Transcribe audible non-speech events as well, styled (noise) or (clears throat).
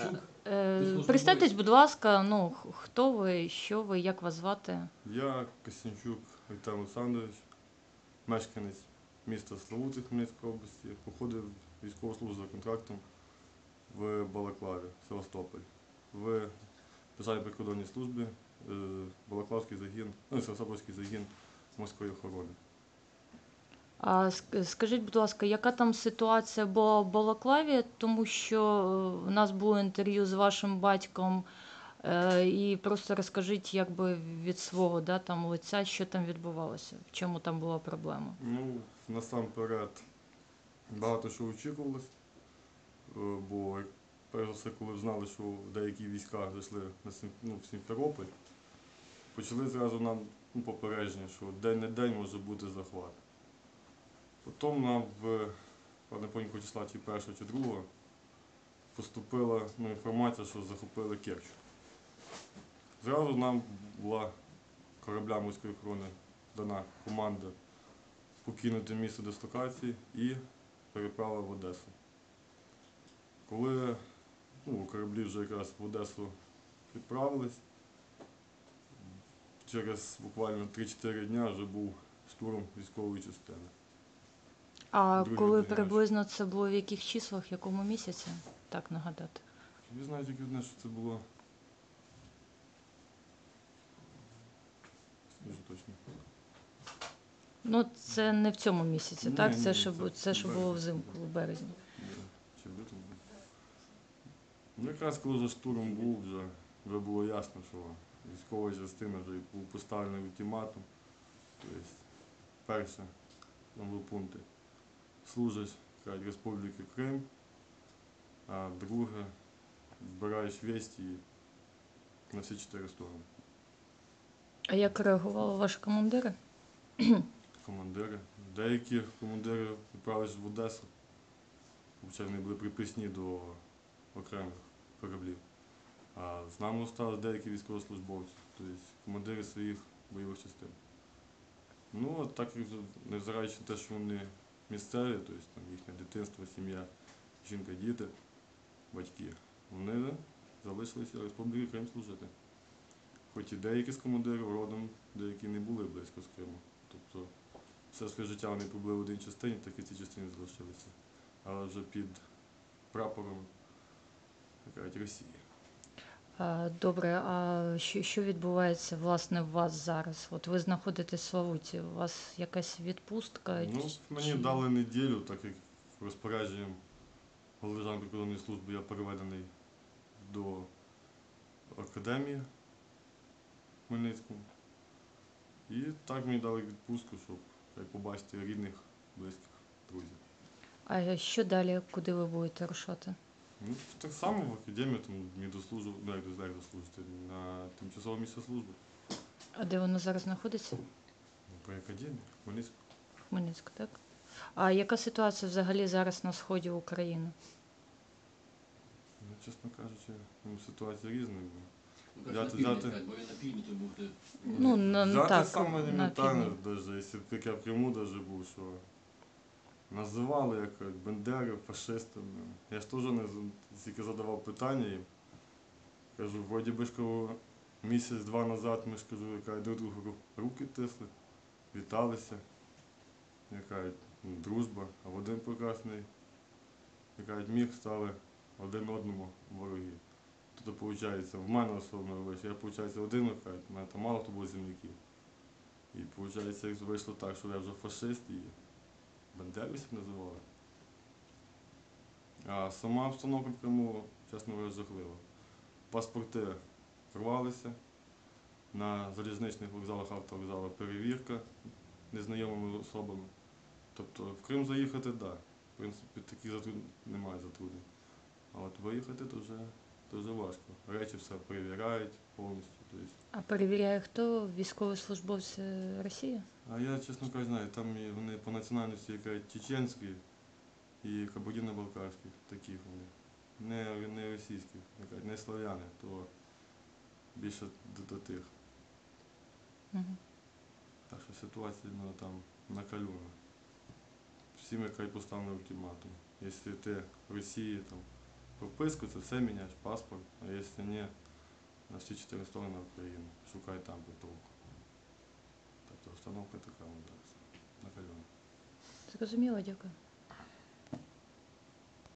Костянчук. Е, Представтесь, будь ласка, ну хто ви, що ви, як вас звати? Я Костянчук Віталій Олександрович, мешканець міста Славути Хмельницької області, походив військову службу за контрактом в Балаклаві, Севастополь. В Державній прикордонній службі е, Балаклавський загін, ну, Севастопольський загін морської охорони. А скажіть, будь ласка, яка там ситуація була в Балаклаві? Тому що е, в нас було інтерв'ю з вашим батьком, е, і просто розкажіть якби від свого да, там лиця, що там відбувалося, в чому там була проблема. Ну, насамперед, багато що очікувалось, е, бо перш за все, коли знали, що деякі війська зайшли на ну, в Сімферополь, почали зразу нам ну, попередження, що день не день може бути захват. Потім нам в не числа чи першого, чи другого поступила ну, інформація, що захопили Керч. Зразу нам була корабля морської охорони дана команда покинути місце дислокації і переправили в Одесу. Коли ну, кораблі вже якраз в Одесу відправились, через буквально 3-4 дня вже був штурм військової частини. А Друге коли питання. приблизно це було в яких числах, в якому місяці? Так нагадати. Ви знаєте, тільки одне, що це було. Скажу точно. Ну, це не в цьому місяці, Ні, так? ні, Це, що, це бу- це, що в було березні. взимку, в березні. Ні, Чи в лютому? Ну, якраз коли вже штурм був, вже, вже було ясно, що військова частина вже був поставлений ультиматум. Тобто, перше, там були пункти. Служиш Республіки Крим, а друге, збираєш вісті і на всі чотири сторони. А як реагували ваші командири? (clears throat) командири. Деякі командири відправились в Одесу, хоча вони були приписні до окремих кораблів. А з нами стали деякі військовослужбовці, тобто командири своїх бойових частин. Ну, а так невзираючи на те, що вони місцеві, тобто там їхнє дитинство, сім'я, жінка, діти, батьки, вони залишилися Республіки Крим служити. Хоч і деякі з командирів родом, деякі не були близько з Криму. Тобто все своє життя вони побули в одній частині, так і в цій частині залишилися. Але вже під прапором Росії. А, Добре, а що, що відбувається власне у вас зараз? От ви знаходитесь в Славуті, у вас якась відпустка? Ну, мені дали неділю, так як розпорядженням голови Державної прикордонної служби я переведений до академії в Хмельницькому. І так мені дали відпустку, щоб як побачити рідних, близьких, друзів. А що далі, куди ви будете рушати? Ну, так само в академію там мені дослужу, ну як до- дослужити, на тимчасове місце служби. А де воно зараз знаходиться? Ну, При академії, Хмельницьку. Хмельницьк, так? А яка ситуація взагалі зараз на сході України? Ну, чесно кажучи, ну, ситуація різна. Ну, краще на Взяти- півдні бо ви на півдні то. Ну, на, ну, Взяти так, саме на елементарне, півдні. даже, якщо б я в Криму даже був, що називали як бандерів, фашистами. Я ж теж не тільки задавав питання їм. Кажу, вроді би ж кажу, місяць-два назад ми ж кажу, яка друг другу руки тисли, віталися. Яка ну, дружба, а в один прекрасний яка міг стали один одному вороги. Тобто, виходить, в мене особливо вийшло, я, виходить, один вихаю, в мене там мало хто було земляків. І виходить, вийшло так, що я вже фашист і бандерівців називали. А сама обстановка в Криму, чесно говоря, жахлива. Паспорти рвалися, на залізничних вокзалах, автовокзалах перевірка незнайомими особами. Тобто в Крим заїхати, так. Да. В принципі, таких затруднень немає затруднень. А от виїхати то вже, то важко. Речі все перевіряють повністю. Тобто. А перевіряє хто? Військовослужбовці Росії? А я, чесно кажучи, знаю, там вони по національності яка чеченські і кабардино-балкарські, такі вони. Не, не російські, не слав'яни, то більше до, до тих. Угу. Так що ситуація ну, там накалюна. Всім яка й поставлена ультиматум. Якщо ти в Росії там прописку, це все міняєш, паспорт, а якщо ні, на всі чотири сторони України. Шукай там притулку. Тобто установка така у нас на кальоні. Зрозуміло, дякую.